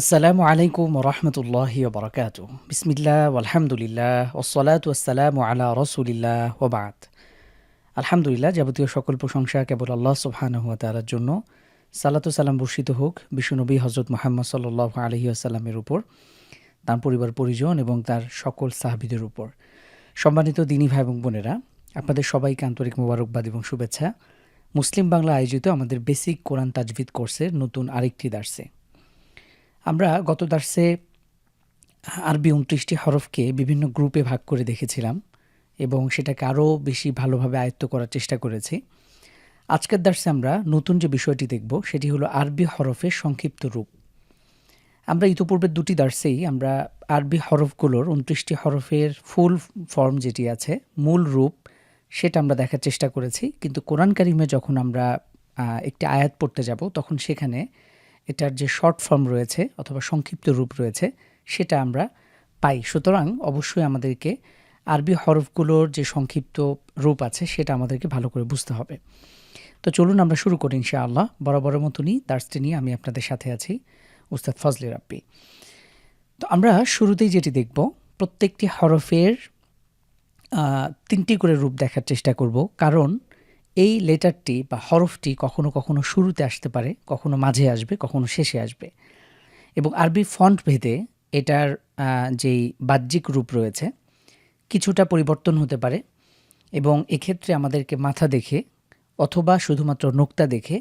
আসসালামু আলাইকুম রহমতুল্লাহি বরকাত বিসমিল্লাহ আলহামদুলিল্লাহ ওসলাত ওসালাম আলা রসুলিল্লাহ ওবাদ আলহামদুলিল্লাহ যাবতীয় সকল প্রশংসা কেবল আল্লাহ সুবহানাহু ওয়া তাআলার জন্য। সালাতু সালাম বর্ষিত হোক বিশ্বনবী হজরত মোহাম্মদ সাল্লাহ আলহি আসাল্লামের উপর, তার পরিবার পরিজন এবং তার সকল সাহাবিদের উপর। সম্মানিত দিনী ভাই এবং বোনেরা, আপনাদের সবাইকে আন্তরিক মোবারকবাদ এবং শুভেচ্ছা। মুসলিম বাংলা আয়োজিত আমাদের বেসিক কোরআন তাজভিদ কোর্সের নতুন আরেকটি দার্সে। আমরা গত দার্সে আরবি উনত্রিশটি হরফকে বিভিন্ন গ্রুপে ভাগ করে দেখেছিলাম এবং সেটাকে আরও বেশি ভালোভাবে আয়ত্ত করার চেষ্টা করেছি। আজকের দার্সে আমরা নতুন যে বিষয়টি দেখব, সেটি হলো আরবি হরফের সংক্ষিপ্ত রূপ। আমরা ইতোপূর্বের দুটি দার্সেই আমরা আরবি হরফগুলোর উনত্রিশটি হরফের ফুল ফর্ম যেটি আছে, মূল রূপ, সেটা আমরা দেখার চেষ্টা করেছি। কিন্তু কোরআন কারিমে যখন আমরা একটি আয়াত পড়তে যাব, তখন সেখানে এটার যে শর্ট ফর্ম রয়েছে অথবা সংক্ষিপ্ত রূপ রয়েছে, সেটা আমরা পাই। সুতরাং অবশ্যই আমাদেরকে আরবি হরফগুলোর যে সংক্ষিপ্ত রূপ আছে, সেটা আমাদেরকে ভালো করে বুঝতে হবে। তো চলুন আমরা শুরু করি ইনশাআল্লাহ। বরাবরের মতনই দার্সটি নিয়ে আমি আপনাদের সাথে আছি, উস্তাদ ফজলে রাব্বি। তো আমরা শুরুতেই যেটি দেখব, প্রত্যেকটি হরফের তিনটি করে রূপ দেখার চেষ্টা করব। কারণ এই লেটারটি বা হরফটি কখনো কখনো শুরুতে আসতে পারে, কখনো মাঝে আসবে, কখনো শেষে আসবে। এবং আরবি ফন্ট ভেদে এটার যেই বাহ্যিক রূপ রয়েছে, কিছুটা পরিবর্তন হতে পারে এবং এক্ষেত্রে আমাদেরকে মাথা দেখে অথবা শুধুমাত্র নোক্তা দেখে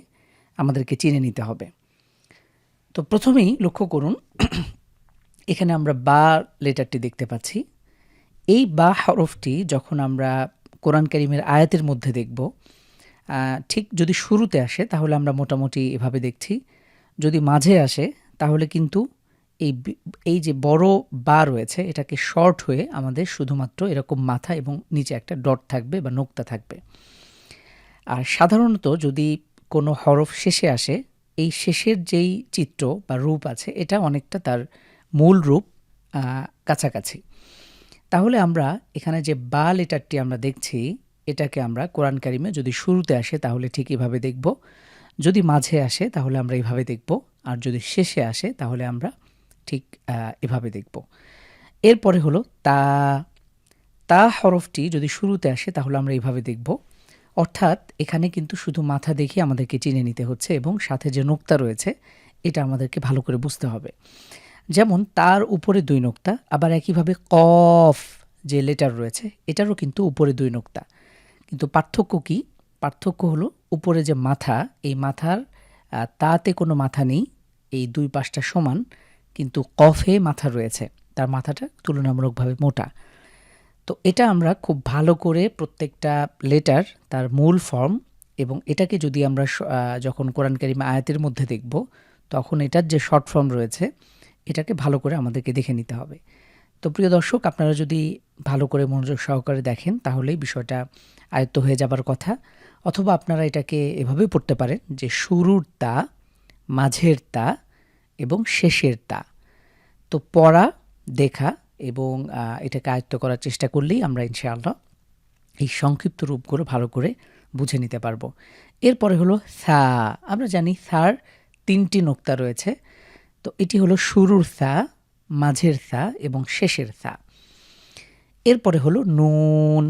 আমাদেরকে চিনে নিতে হবে। তো প্রথমেই লক্ষ্য করুন, এখানে আমরা বা লেটারটি দেখতে পাচ্ছি। এই বা হরফটি যখন আমরা কোরআন কারিমের আয়াতের মধ্যে দেখব ঠিক যদি শুরুতে আসে, তাহলে আমরা মোটামুটি এভাবে দেখছি। যদি মাঝে আসে, তাহলে কিন্তু এই এই যে বড় বা রয়েছে, এটাকে শর্ট হয়ে আমাদের শুধুমাত্র এরকম মাথা এবং নিচে একটা ডট থাকবে বা নোক্তা থাকবে। আর সাধারণত যদি কোনো হরফ শেষে আসে, এই শেষের যেই চিত্র বা রূপ আছে, এটা অনেকটা তার মূল রূপ কাছাকাছি। তাহলে আমরা এখানে যে বা লেটারটি আমরা দেখছি এটাকে আমরা কোরআন কারিমে যদি শুরুতে আসে তাহলে ঠিক এভাবে দেখব। যদি মাঝে আসে তাহলে আমরা এভাবে দেখব। আর যদি শেষে আসে তাহলে আমরা ঠিক এভাবে দেখব। এরপরে হলো তা তা হরফটি যদি শুরুতে আসে তাহলে আমরা এইভাবে দেখব। অর্থাৎ এখানে কিন্তু শুধু মাথা দেখে আমাদেরকে চিনে নিতে হচ্ছে এবং সাথে যে নোক্তা রয়েছে এটা আমাদেরকে ভালো করে বুঝতে হবে। যেমন তার উপরে দুই নোক্তা, আবার একইভাবে কফ যে লেটার রয়েছে এটারও কিন্তু উপরে দুই নোক্তা। কিন্তু পার্থক্য কি? পার্থক্য হলো উপরে যে মাথা, এই মাথার তাতে কোনো মাথা নেই, এই দুই পাশটা সমান, কিন্তু কফে মাথা রয়েছে, তার মাথাটা তুলনামূলকভাবে মোটা। তো এটা আমরা খুব ভালো করে প্রত্যেকটা লেটার তার মূল ফর্ম এবং এটাকে যদি আমরা যখন কোরআন আয়াতের মধ্যে দেখব, তখন এটার যে শর্ট ফর্ম রয়েছে, এটাকে ভালো করে আমাদেরকে দেখে নিতে হবে। তো প্রিয় দর্শক, আপনারা যদি ভালো করে মনোযোগ সহকারে দেখেন, তাহলেই বিষয়টা আয়ত্ত হয়ে যাবার কথা। অথবা আপনারা এটাকে এভাবে পড়তে পারেন যে শুরুর তা, মাঝের তা এবং শেষের তা। তো পড়া, দেখা এবং এটাকে আয়ত্ত করার চেষ্টা করলেই আমরা ইনশাআল্লাহ এই সংক্ষিপ্ত রূপগুলো ভালো করে বুঝে নিতে পারব। এরপরে হলো সা আমরা জানি সার তিনটি নোক্তা রয়েছে। তো এটি হলো শুরুর সা মাঝের সা এবং শেষের সা এরপরে হলো নুন।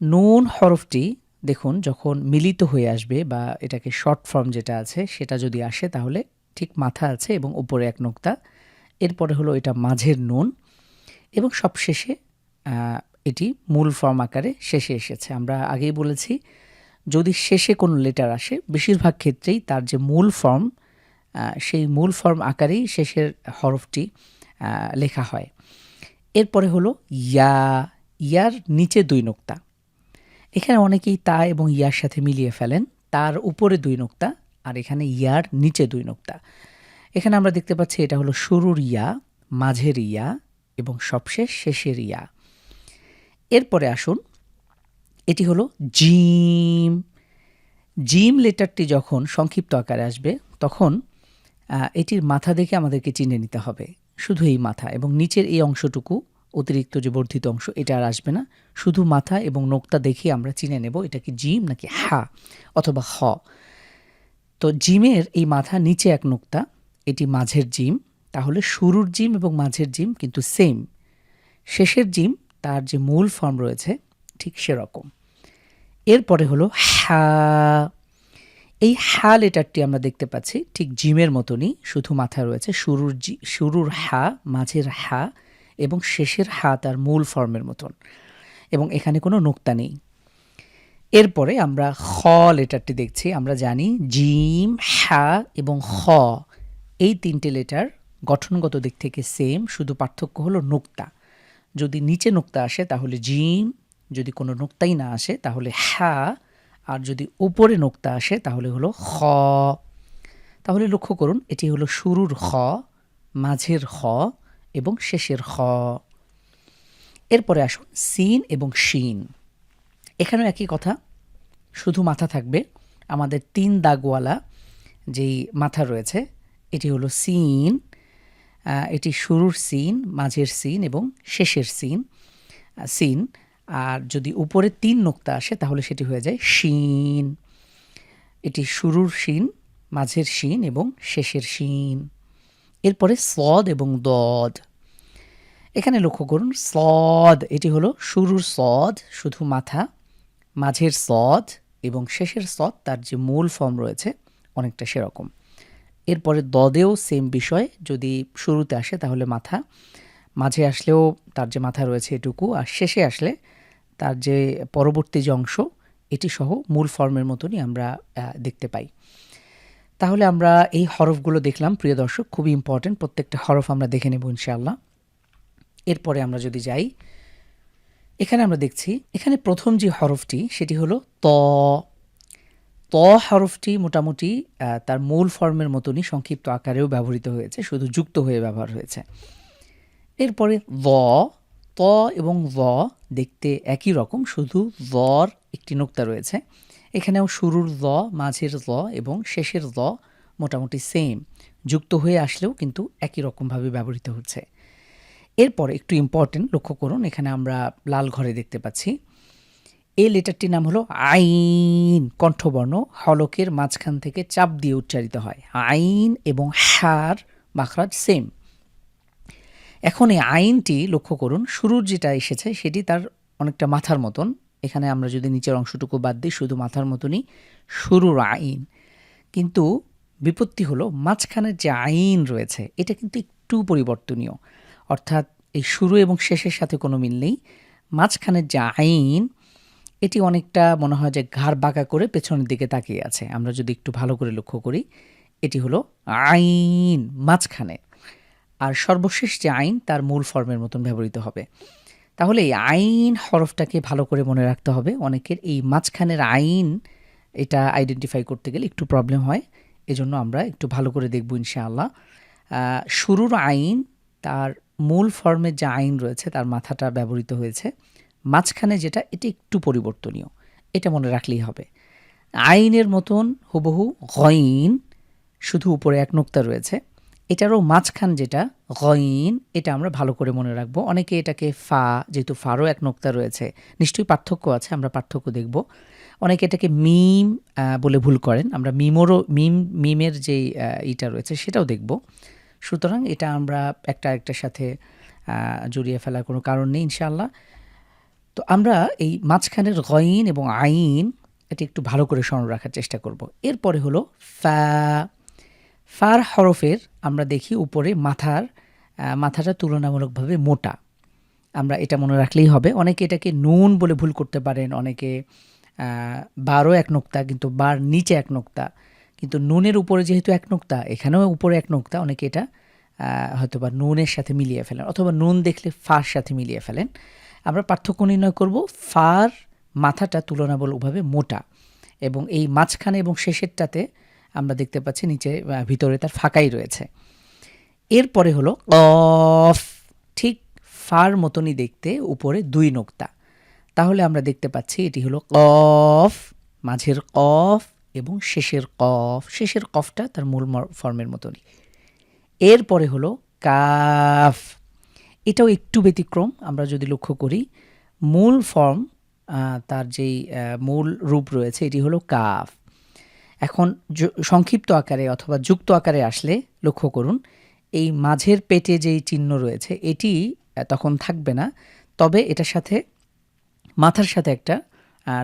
নুন হরফটি দেখুন, যখন মিলিত হয়ে আসবে বা এটাকে শর্ট ফর্ম যেটা আছে, সেটা যদি আসে তাহলে ঠিক মাথা আছে এবং উপরে এক নোক্তা। এরপরে হলো এটা মাঝের নুন এবং সবশেষে এটি মূল ফর্ম আকারে শেষে এসেছে। আমরা আগেই বলেছি, যদি শেষে কোনো লেটার আসে, বেশিরভাগ ক্ষেত্রেই তার যে মূল ফর্ম সেই মূল ফর্ম আকারেই শেষের হরফটি লেখা হয়। এরপরে হলো ইয়া, ইয়ার নিচে দুই নোক্তা। এখানে অনেকেই তা এবং ইয়ার সাথে মিলিয়ে ফেলেন। তার উপরে দুই নোক্তা আর এখানে ইয়ার নিচে দুই নোক্তা। এখানে আমরা দেখতে পাচ্ছি এটা হলো শুরুর ইয়া, মাঝের ইয়া এবং সবশেষ শেষের ইয়া। এরপরে আসুন, এটি হলো জিম। জিম লেটারটি যখন সংক্ষিপ্ত আকারে আসবে, তখন এটির মাথা দেখে আমাদেরকে চিনে নিতে হবে। শুধু এই মাথা এবং নিচের এই অংশটুকু, অতিরিক্ত যে বর্ধিত অংশ, এটা আর আসবে না। শুধু মাথা এবং নোক্তা দেখে আমরা চিনে নেব এটা কি জিম নাকি হা অথবা হ। তো জিমের এই মাথা নিচে এক নোক্তা এটি মাঝের জিম। তাহলে শুরুর জিম এবং মাঝের জিম কিন্তু সেম শেষের জিম, তার যে মূল ফর্ম রয়েছে, ঠিক সেরকম। এরপরে হলো হা। এই হা লেটারটি আমরা দেখতে পাচ্ছি ঠিক জিমের মতনই, শুধু মাথা রয়েছে শুরুর জি, শুরুর হা, মাঝের হা এবং শেষের হা তার মূল ফর্মের মতন এবং এখানে কোনো নোক্তা নেই। এরপরে আমরা খ লেটারটি দেখছি, আমরা জানি জিম, হা এবং খ, এই তিনটে লেটার গঠনগত দিক থেকে সেম শুধু পার্থক্য হলো নোক্তা। যদি নিচে নোক্তা আসে তাহলে জিম, যদি কোনো নোক্তাই না আসে তাহলে হা আর যদি উপরে নোক্তা আসে, তাহলে হলো খ। তাহলে লক্ষ্য করুন, এটি হলো শুরুর খ, মাঝের খ এবং শেষের খ। এরপরে আসুন, সিন এবং শিন। এখানেও একই কথা, শুধু মাথা থাকবে। আমাদের তিন দাগওয়ালা যেই মাথা রয়েছে, এটি হলো সিন এটি শুরুর সিন, মাঝের সিন এবং শেষের সিন সিন। আর যদি উপরে তিন নোক্তা আসে, তাহলে সেটি হয়ে যায় শিন। এটি শুরুর শিন, মাঝের শিন এবং শেষের শিন। এরপরে সদ এবং দদ। এখানে লক্ষ্য করুন, সদ, এটি হলো শুরুর সদ, শুধু মাথা, মাঝের সদ এবং শেষের সদ, তার যে মূল ফর্ম রয়েছে, অনেকটা সেরকম। এরপরে দদেও সেম বিষয়, যদি শুরুতে আসে, তাহলে মাথা, মাঝে আসলেও তার যে মাথা রয়েছে এটুকু, আর শেষে আসলে তার যে পরবর্তী যে অংশ, এটি সহ মূল ফর্মের মতনই আমরা দেখতে পাই। তাহলে আমরা এই হরফগুলো দেখলাম, প্রিয় দর্শক, খুবই ইম্পর্টেন্ট প্রত্যেকটা হরফ আমরা দেখে নেব ইনশাআল্লাহ। এরপরে আমরা যদি যাই, এখানে আমরা দেখছি, এখানে প্রথম যে হরফটি, সেটি হলো ত। ত হরফটি মোটামুটি তার মূল ফর্মের মতনই সংক্ষিপ্ত আকারেও ব্যবহৃত হয়েছে, শুধু যুক্ত হয়ে ব্যবহার হয়েছে। এরপরে ত এবং ভ দেখতে একই রকম, শুধু ভর একটি নোক্তা রয়েছে। এখানেও শুরুর ভ, মাঝের ভ এবং শেষের ভ মোটামুটি সেম যুক্ত হয়ে আসলেও কিন্তু একই রকমভাবে ব্যবহৃত হচ্ছে। এরপর একটু ইম্পর্টেন্ট লক্ষ্য করুন, এখানে আমরা লাল ঘরে দেখতে পাচ্ছি। এই লেটারটির নাম হলো আইন, কণ্ঠবর্ণ, হলকের মাঝখান থেকে চাপ দিয়ে উচ্চারিত হয়। আইন এবং হার মাখরাজ সেম এখন এই আইনটি লক্ষ্য করুন, শুরুর যেটা এসেছে সেটি তার অনেকটা মাথার মতন। এখানে আমরা যদি নিচের অংশটুকু বাদ দিই, শুধু মাথার মতনই শুরুর আইন। কিন্তু বিপত্তি হলো, মাঝখানের যে আইন রয়েছে, এটা কিন্তু একটু পরিবর্তনীয়। অর্থাৎ এই শুরু এবং শেষের সাথে কোনো মিল নেই। মাঝখানের যে আইন, এটি অনেকটা মনে হয় যে ঘাড় বাঁকা করে পেছনের দিকে তাকিয়ে আছে। আমরা যদি একটু ভালো করে লক্ষ্য করি, এটি হলো আইন মাঝখানে আর সর্বশেষ যে আইন, তার মূল ফর্মের মতন ব্যবহৃত হবে। তাহলে এই আইন হরফটাকে ভালো করে মনে রাখতে হবে। অনেকের এই মাঝখানের আইন, এটা আইডেন্টিফাই করতে গেলে একটু প্রবলেম হয়। এজন্য আমরা একটু ভালো করে দেখব ইনশাআল্লাহ। শুরুর আইন, তার মূল ফর্মের যে আইন রয়েছে, তার মাথাটা ব্যবহৃত হয়েছে। মাঝখানে যেটা, এটা একটু পরিবর্তনীয়। এটা মনে রাখলেই হবে। আইনের মতন হুবহু গইন, শুধু উপরে এক নোক্তা রয়েছে। এটারও মাঝখান যেটা, গইন, এটা আমরা ভালো করে মনে রাখব। অনেকে এটাকে ফা, যেহেতু ফারও এক নোক্তা রয়েছে, নিশ্চয়ই পার্থক্য আছে, আমরা পার্থক্য দেখব। অনেকে এটাকে মিম বলে ভুল করেন, আমরা মিমোরও, মিম, মিমের যে ইটা রয়েছে সেটাও দেখব। সুতরাং এটা আমরা একটা একটার সাথে জড়িয়ে ফেলার কোনো কারণ নেই, ইনশাআল্লাহ। তো আমরা এই মাঝখানের গইন এবং আইন, এটি একটু ভালো করে স্মরণ রাখার চেষ্টা করব। এরপরে হলো ফা। ফার হরফের আমরা দেখি উপরে মাথার মাথাটা তুলনামূলকভাবে মোটা। আমরা এটা মনে রাখলেই হবে। অনেকে এটাকে নুন বলে ভুল করতে পারেন, অনেকে বারও এক নোক্তা, কিন্তু বার নিচে এক নোক্তা। কিন্তু নুনের উপরে যেহেতু এক নোক্তা, এখানেও উপরে এক নোক্তা, অনেকে এটা হয়তো বা নুনের সাথে মিলিয়ে ফেলেন, অথবা নুন দেখলে ফার সাথে মিলিয়ে ফেলেন। আমরা পার্থক্য নির্ণয় করব, ফার মাথাটা তুলনামূলকভাবে মোটা এবং এই মাঝখানে এবং শেষেরটাতে আমরা দেখতে পাচ্ছি নিচে ভিতরে তার ফাঁকাই রয়েছে। এরপরে হলো কফ ঠিক ফার মতনই দেখতে উপরে দুই নোক্তা। তাহলে আমরা দেখতে পাচ্ছি এটি হলো কফ মাঝের কফ এবং শেষের কফ। শেষের কফটা তার মূল মর- ফর্মের মতনই। এরপরে হলো কাফ। এটাও একটু ব্যতিক্রম, আমরা যদি লক্ষ্য করি, মূল ফর্ম তার যেই মূল রূপ রয়েছে এটি হলো কাফ। এখন সংক্ষিপ্ত আকারে অথবা যুক্ত আকারে আসলে লক্ষ্য করুন, এই মাঝের পেটে যেই চিহ্ন রয়েছে, এটি তখন থাকবে না। তবে এটার সাথে, মাথার সাথে একটা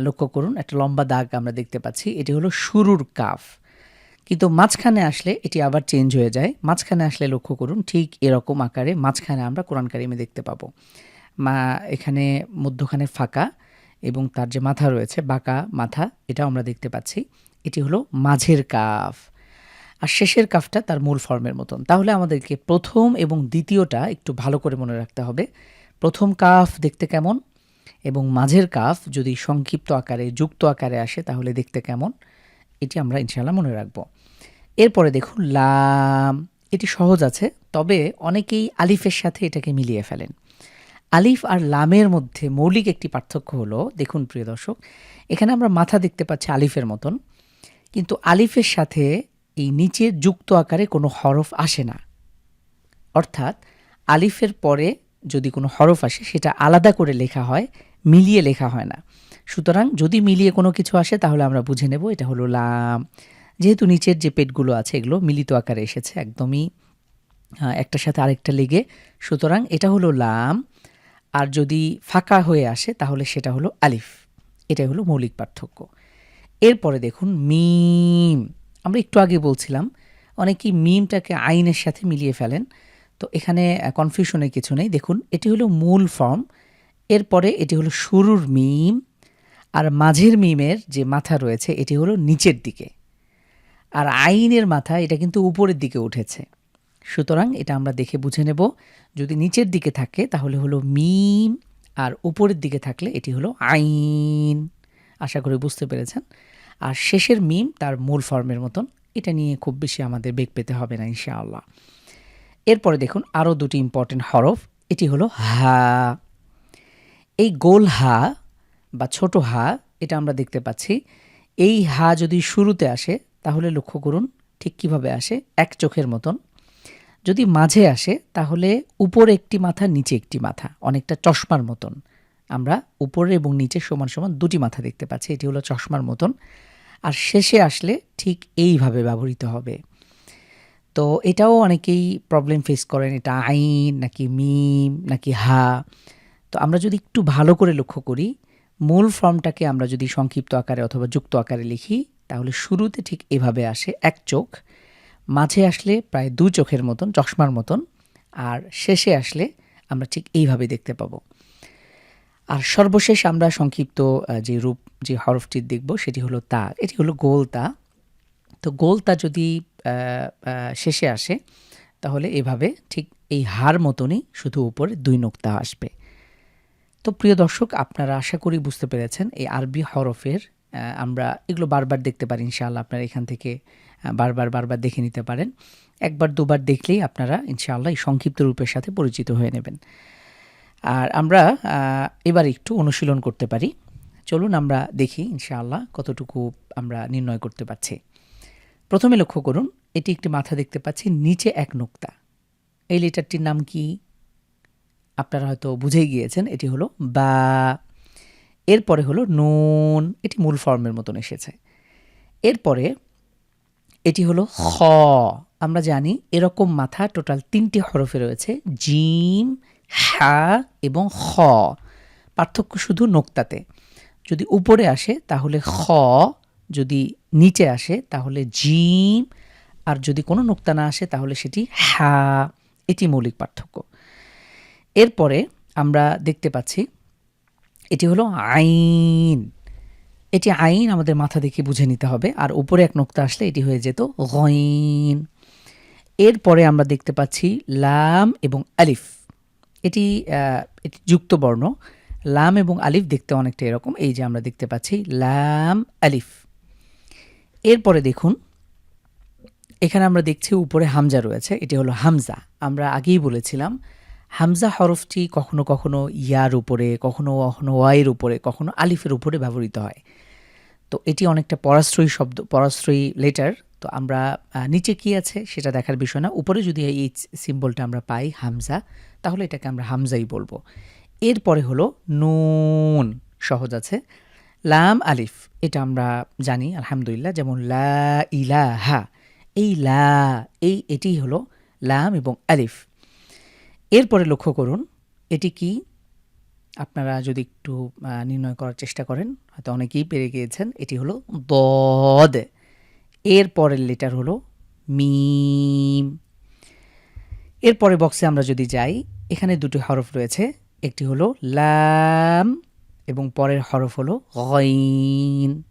লক্ষ্য করুন, একটা লম্বা দাগ আমরা দেখতে পাচ্ছি, এটি হলো শুরুর কাফ। কিন্তু মাঝখানে আসলে এটি আবার চেঞ্জ হয়ে যায়। মাঝখানে আসলে লক্ষ্য করুন, ঠিক এরকম আকারে মাঝখানে আমরা কোরআন কারিমে দেখতে পাবো। মা, এখানে মধ্যখানে ফাঁকা এবং তার যে মাথা রয়েছে, বাঁকা মাথা, এটাও আমরা দেখতে পাচ্ছি। এটি হলো মাঝের কাফ। আর শেষের কাফটা তার মূল ফর্মের মতন। তাহলে আমাদেরকে প্রথম এবং দ্বিতীয়টা একটু ভালো করে মনে রাখতে হবে। প্রথম কাফ দেখতে কেমন? এবং মাঝের কাফ যদি সংক্ষিপ্ত আকারে, যুক্ত আকারে আসে, তাহলে দেখতে কেমন? এটি আমরা ইনশাআল্লাহ মনে রাখব। এরপরে দেখুন, লাম। এটি সহজ আছে, তবে অনেকেই আলিফের সাথে এটাকে মিলিয়ে ফেলেন। আলিফ আর লামের মধ্যে মৌলিক একটি পার্থক্য হলো, দেখুন প্রিয় দর্শক, এখানে আমরা মাথা দেখতে পাচ্ছি আলিফের মতন। কিন্তু আলিফের সাথে এই নিচের যুক্ত আকারে কোনো হরফ আসে না। অর্থাৎ আলিফের পরে যদি কোনো হরফ আসে, সেটা আলাদা করে লেখা হয়, মিলিয়ে লেখা হয় না। সুতরাং যদি মিলিয়ে কোনো কিছু আসে, তাহলে আমরা বুঝে নেব এটা হলো লাম। যেহেতু নিচের যে পেটগুলো আছে, এগুলো মিলিত আকারে এসেছে, একদমই একটার সাথে আরেকটা লেগে। সুতরাং এটা হলো লাম। আর যদি ফাঁকা হয়ে আসে, তাহলে সেটা হলো আলিফ। এটাই হলো মৌলিক পার্থক্য। এরপরে দেখুন মিম। আমরা একটু আগে বলছিলাম, অনেকেই মিমটাকে আইনের সাথে মিলিয়ে ফেলেন। তো এখানে কনফিউশনের কিছু নেই। দেখুন, এটি হলো মূল ফর্ম এরপরে এটি হলো শুরুর মিম। আর মাঝের মিমের যে মাথা রয়েছে, এটি হলো নিচের দিকে। আর আইনের মাথা, এটা কিন্তু উপরের দিকে উঠেছে। সুতরাং এটা আমরা দেখে বুঝে নেব। যদি নিচের দিকে থাকে, তাহলে হলো মিম। আর উপরের দিকে থাকলে, এটি হলো আইন। আশা করি বুঝতে পেরেছেন। আর শেষের মিম তার মূল ফর্মের মতন। এটা নিয়ে খুব বেশি আমাদের বেগ পেতে হবে না, ইনশাআল্লাহ। এরপরে দেখুন আরও দুটি ইম্পর্টেন্ট হরফ। এটি হলো হা। এই গোল হা বা ছোট হা, এটা আমরা দেখতে পাচ্ছি। এই হা যদি শুরুতে আসে, তাহলে লক্ষ্য করুন ঠিক কীভাবে আসে? এক চোখের মতন। যদি মাঝে আসে, তাহলে উপরে একটি মাথা, নিচে একটি মাথা, অনেকটা চশমার মতন। আমরা উপরে এবং নিচে সমান সমান দুটি মাথা দেখতে পাচ্ছি। এটি হলো চশমার মতন। আর শেষে আসলে ঠিক এইভাবে ব্যবহৃত হবে। তো এটাও অনেকেই প্রবলেম ফেস করেন। এটা আইন, নাকি মিম নাকি হা। তো আমরা যদি একটু ভালো করে লক্ষ্য করি, মূল ফর্মটাকে আমরা যদি সংক্ষিপ্ত আকারে অথবা যুক্ত আকারে লিখি, তাহলে শুরুতে ঠিক এভাবে আসে এক চোখ, মাঝে আসলে প্রায় দু চোখের মতন, চশমার মতন, আর শেষে আসলে আমরা ঠিক এইভাবে দেখতে পাবো। আর সর্বশেষ আমরা সংক্ষিপ্ত যে রূপ যে হরফটি দেখব সেটি হলো তা। এটি হলো গোল তা তো গোলটা যদি আহ, আহ, শেষে আসে তাহলে এভাবে ঠিক এই হার মতনই শুধু উপরে দুই নোক্তা আসবে। তো প্রিয় দর্শক আপনারা আশা করি বুঝতে পেরেছেন এই আরবি হরফের আমরা এগুলো বারবার দেখতে পারি ইনশাআল্লাহ আপনারা এখান থেকে বারবার বারবার দেখে নিতে পারেন। একবার দুবার দেখলেই আপনারা ইনশাআল্লাহ এই সংক্ষিপ্ত রূপের সাথে পরিচিত হয়ে নেবেন। আর আমরা এবার একটু অনুশীলন করতে পারি। চলুন আমরা দেখি ইনশাআল্লাহ কতটুকু আমরা নির্ণয় করতে পারছি। প্রথমে লক্ষ্য করুন, এটি একটি মাথা দেখতে পাচ্ছি, নিচে এক নোক্তা। এই লেটারটির নাম কি? আপনারা হয়তো বুঝেই গিয়েছেন, এটি হলো বা। এরপরে হলো নুন, এটি মূল ফর্মের মতন এসেছে। এরপরে এটি হলো খ। আমরা জানি এরকম মাথা টোটাল তিনটি হরফে রয়েছে, জিম হা এবং খ। পার্থক্য শুধু নোক্তাতে। যদি উপরে আসে, তাহলে খ। যদি নিচে আসে, তাহলে জিম। আর যদি কোনো নোক্তা না আসে, তাহলে সেটি হা এটি মৌলিক পার্থক্য। এরপরে আমরা দেখতে পাচ্ছি, এটি হলো আইন। এটি আইন আমাদের মাথা দেখে বুঝে নিতে হবে। আর উপরে এক নোক্তা আসলে এটি হয়ে যেত গইন। এরপরে আমরা দেখতে পাচ্ছি লাম এবং আলিফ। এটি এটি যুক্ত বর্ণ লাম এবং আলিফ দেখতে অনেকটা এরকম। এই যে আমরা দেখতে পাচ্ছি, লাম, আলিফ। এরপরে দেখুন, এখানে আমরা দেখছি উপরে হামজা রয়েছে, এটি হলো হামজা। আমরা আগেই বলেছিলাম, হামজা হরফটি কখনো কখনো ইয়ার উপরে, কখনো কখনো ওয়াইয়ের উপরে, কখনো আলিফের উপরে ব্যবহৃত হয়। তো এটি অনেকটা পরাশ্রয়ী শব্দ, পরাশ্রয়ী লেটার তো আমরা নিচে কি আছে সেটা দেখার বিষয় না। উপরে যদি এই সিম্বলটা আমরা পাই, হামজা, তাহলে এটাকে আমরা হামজাই বলব। এরপরে হলো নুন, সহজ আছে। লাম, আলিফ, এটা আমরা জানি, আলহামদুলিল্লাহ, যেমন লা ইলাহা, এই লা, এই এটি হলো লাম এবং আলিফ। এরপরে লক্ষ্য করুন, এটি কি? আপনারা যদি একটু নির্ণয় করার চেষ্টা করেন, হয়তো অনেকেই পেরে গিয়েছেন, এটি হলো দদ। এর পরের লেটার হলো মিম। এরপরে বক্সে আমরা যদি যাই, এখানে দুটি হরফ রয়েছে। একটি হলো লাম এবং পরের হরফ হলো গইন।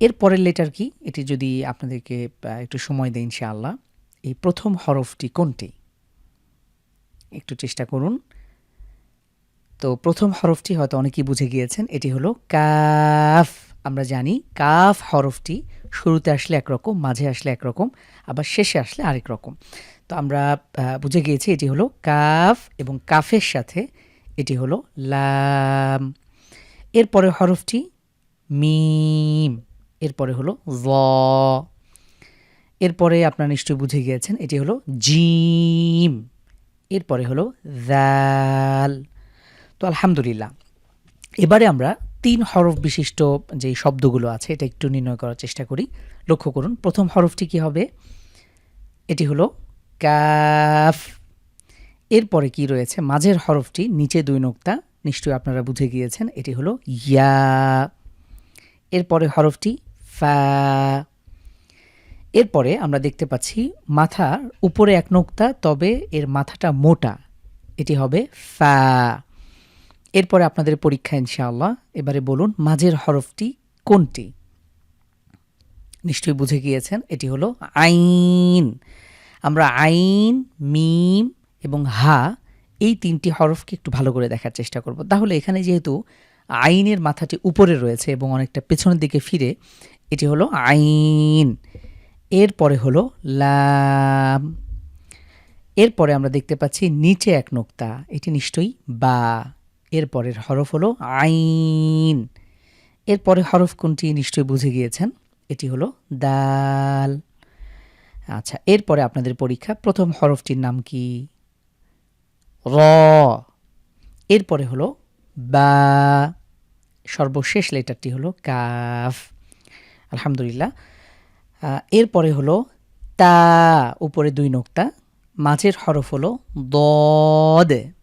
এর পরের লেটার কি? এটি যদি আপনাদেরকে একটু সময় দেয় ইনশাআল্লাহ। এই প্রথম হরফটি কোনটি? একটু চেষ্টা করুন। তো প্রথম হরফটি হয়তো অনেকেই বুঝে গিয়েছেন, এটি হলো কাফ। আমরা জানি কাফ হরফটি শুরুতে আসলে একরকম, মাঝে আসলে একরকম, আবার শেষে আসলে আরেক রকম। তো আমরা বুঝে গিয়েছি এটি হলো কাফ এবং কাফের সাথে এটি হলো লাম। এরপরে হরফটি মিম, এরপরে হলো জ। এরপরে আপনারা নিশ্চয়ই বুঝে গিয়েছেন এটি হলো জিম, এরপরে হলো জাল তো আলহামদুলিল্লাহ। এবারে আমরা তিন হরফ বিশিষ্ট যে শব্দগুলো আছে, এটা একটু নির্ণয় করার চেষ্টা করি। লক্ষ্য করুন, প্রথম হরফটি কি হবে? এটি হলো কাফ এরপরে কি রয়েছে? মাঝের হরফটি, নিচে দুই নোক্তা, নিশ্চয়ই আপনারা বুঝে গিয়েছেন, এটি হলো ইয়া। এরপরে হরফটি ফা। এরপরে আমরা দেখতে পাচ্ছি মাথার উপরে এক নোক্তা, তবে এর মাথাটা মোটা, এটি হবে ফা। এরপরে আপনাদের পরীক্ষা ইনশাআল্লাহ। এবারে বলুন, মাঝের হরফটি কোনটি? নিশ্চয়ই বুঝে গিয়েছেন, এটি হলো আইন। আমরা আইন, মিম এবং হা এই তিনটি হরফকে একটু ভালো করে দেখার চেষ্টা করব। তাহলে এখানে যেহেতু আইনের মাথাটি উপরে রয়েছে এবং অনেকটা পেছনের দিকে ফিরে, এটি হলো আইন। এরপরে হলো লাম। এরপরে আমরা দেখতে পাচ্ছি নিচে এক নোক্তা, এটি নিশ্চয়ই বা। এরপরের হরফ হলো আইন। এরপরে হরফ কোনটি নিশ্চয়ই বুঝে গিয়েছেন? এটি হলো দাল। আচ্ছা এরপরে আপনাদের পরীক্ষা, প্রথম হরফটির নাম কি? র। এরপরে হলো বা। সর্বশেষ লেটারটি হলো কাফ। আলহামদুলিল্লাহ। এরপরে হলো তা, উপরে দুই নোক্তা। মাঝের হরফ হলো দদ।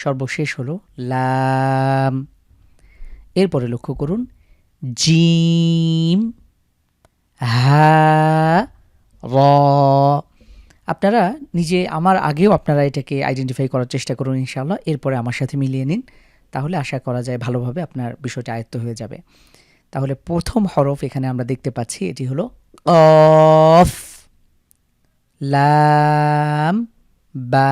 সর্বশেষ হলো লাম। এরপরে লক্ষ্য করুন, জিম, হা, র। আপনারা নিজে, আমার আগেও আপনারা এটাকে আইডেন্টিফাই করার চেষ্টা করুন ইনশাআল্লাহ। এরপরে আমার সাথে মিলিয়ে নিন, তাহলে আশা করা যায় ভালোভাবে আপনার বিষয়টা আয়ত্ত হয়ে যাবে। তাহলে প্রথম হরফ এখানে আমরা দেখতে পাচ্ছি, এটি হলো অফ, লাম, বা।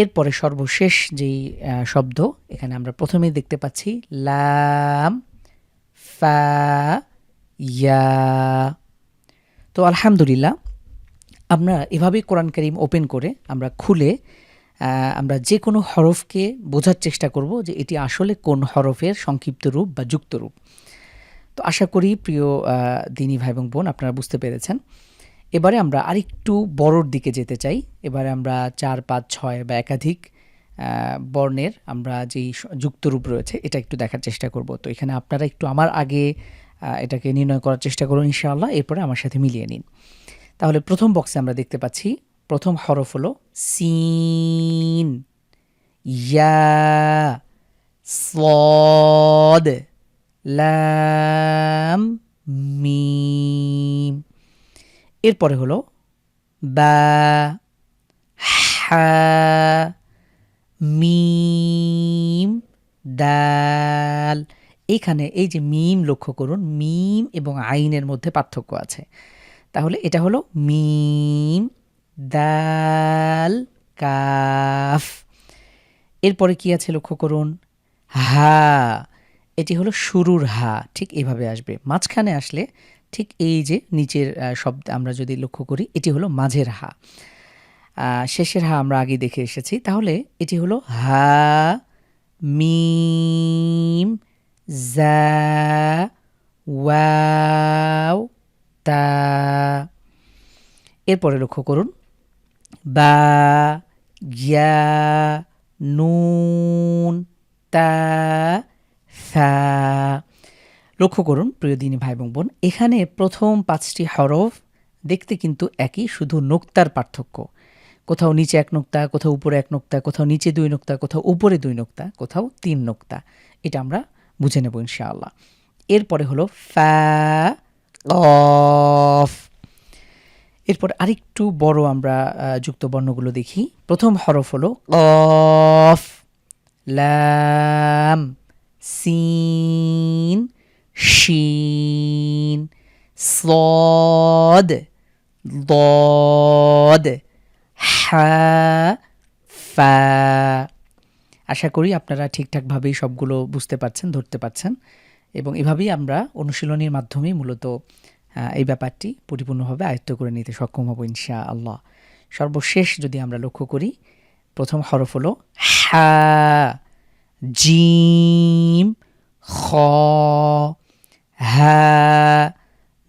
এরপরে সর্বশেষ যেই শব্দ, এখানে আমরা প্রথমেই দেখতে পাচ্ছি লাম, ফা, ইয়া। তো আলহামদুলিল্লাহ, আমরা এভাবেই কোরআন করিম ওপেন করে আমরা খুলে আমরা যে কোনো হরফকে বোঝার চেষ্টা করব যে এটি আসলে কোন হরফের সংক্ষিপ্ত রূপ বা যুক্ত রূপ। তো আশা করি প্রিয় দিনী ভাই এবং বোন আপনারা বুঝতে পেরেছেন। এবারে আমরা আরেকটু বড়োর দিকে যেতে চাই। এবারে আমরা চার, পাঁচ, ছয় বা একাধিক বর্ণের আমরা যেই যুক্তরূপ রয়েছে এটা একটু দেখার চেষ্টা করব। তো এখানে আপনারা একটু আমার আগে এটাকে নির্ণয় করার চেষ্টা করুন ইনশাআল্লাহ। এরপরে আমার সাথে মিলিয়ে নিন। তাহলে প্রথম বক্সে আমরা দেখতে পাচ্ছি, প্রথম হরফ হলো সিন, ইয়া সদ লাম মি এরপরে হলো বা, হা, মিম দাল এখানে এই যে মিম লক্ষ্য করুন, মিম এবং আইনের মধ্যে পার্থক্য আছে। তাহলে এটা হলো মিম দাল কাফ। এরপরে কি আছে লক্ষ্য করুন? হা, এটি হলো শুরুর হা, ঠিক এইভাবে আসবে। মাঝখানে আসলে ঠিক এই যে নিচের শব্দ আমরা যদি লক্ষ্য করি, এটি হলো মাঝের হা। শেষের হা আমরা আগে দেখে এসেছি। তাহলে এটি হলো হা, মিম জা ওয়াও, তা। এরপরে লক্ষ্য করুন। বা ইয়া নুন, তা সা লক্ষ্য করুন, প্রিয় দিনী ভাই এবং বোন, এখানে প্রথম পাঁচটি হরফ দেখতে কিন্তু একই, শুধু নোক্তার পার্থক্য। কোথাও নিচে এক নোক্তা, কোথাও উপরে এক নোক্তা, কোথাও নিচে দুই নোক্তা, কোথাও উপরে দুই নোক্তা, কোথাও তিন নোক্তা। এটা আমরা বুঝে নেব ইনশাআল্লাহ। এরপরে হলো ফ্যা অফ এরপর আরেকটু বড় আমরা যুক্ত বর্ণগুলো দেখি। প্রথম হরফ হলো অফ লাম, সিন শিন صاد ضاد হ্যাঁ ফা আশা করি আপনারা ঠিকঠাকভাবেই সবগুলো বুঝতে পারছেন ধরতে পারছেন এবং এভাবেই আমরা অনুশীলনীর মাধ্যমেই মূলত আহ, এই ব্যাপারটি পরিপূর্ণভাবে আয়ত্ত করে নিতে সক্ষম হব ইনশা আল্লাহ সর্বশেষ যদি আমরা লক্ষ্য করি প্রথম হরফ হলো হ্যাঁ জিম খ হ্যাঁ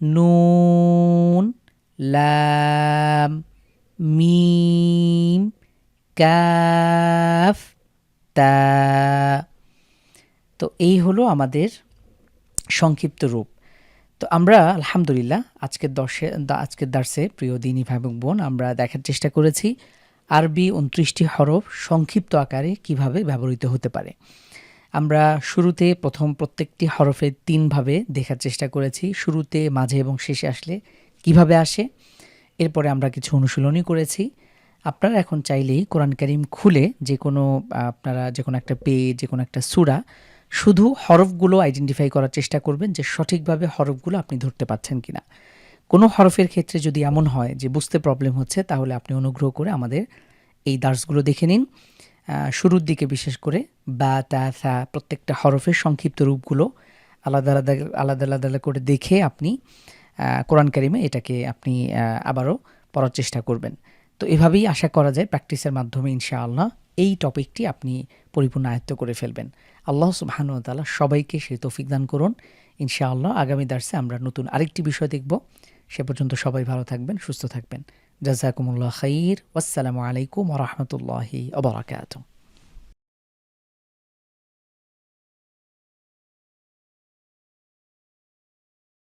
নুন, লাম, মিম কাফ তা। তো এই হলো আমাদের সংক্ষিপ্ত রূপ। তো আমরা আলহামদুলিল্লাহ আজকের দর্শে আজকের দার্সে প্রিয় দিনী ভাই বোন, আমরা দেখার চেষ্টা করেছি আরবি উনত্রিশটি হরফ সংক্ষিপ্ত আকারে কীভাবে ব্যবহৃত হতে পারে। আমরা শুরুতে প্রথম প্রত্যেকটি হরফে তিনভাবে দেখার চেষ্টা করেছি। শুরুতে, মাঝে এবং শেষে আসলে কীভাবে আসে, এরপরে আমরা কিছু অনুশীলনী করেছি। আপনারা এখন চাইলেই কোরআন করিম খুলে যে কোনো, আপনারা যে কোনো একটা পেজ যে কোনো একটা সূরা, শুধু হরফগুলো আইডেন্টিফাই করার চেষ্টা করবেন যে সঠিকভাবে হরফগুলো আপনি ধরতে পাচ্ছেন কিনা। কোনো হরফের ক্ষেত্রে যদি এমন হয় যে বুঝতে প্রবলেম হচ্ছে, তাহলে আপনি অনুগ্রহ করে আমাদের এই দার্সগুলো দেখে নিন। শুরুর দিকে বিশেষ করে বা, তা থা প্রত্যেকটা হরফের সংক্ষিপ্ত রূপগুলো আলাদা আলাদা আলাদা আলাদা আলাদা করে দেখে আপনি কোরআন কারিমে এটাকে আপনি আবারও পড়ার চেষ্টা করবেন। তো এভাবেই আশা করা যায় প্র্যাকটিসের মাধ্যমে ইনশাআল্লাহ এই টপিকটি আপনি পরিপূর্ণ আয়ত্ত করে ফেলবেন। আল্লাহ সুবহানু ওয়া সবাইকে সে তৌফিক দান করুন। ইনশাআল্লাহ আগামী দার্সে আমরা নতুন আরেকটি বিষয় দেখব। সে পর্যন্ত সবাই ভালো থাকবেন, সুস্থ থাকবেন। جزاكم الله خير. والسلام عليكم ورحمة الله وبركاته.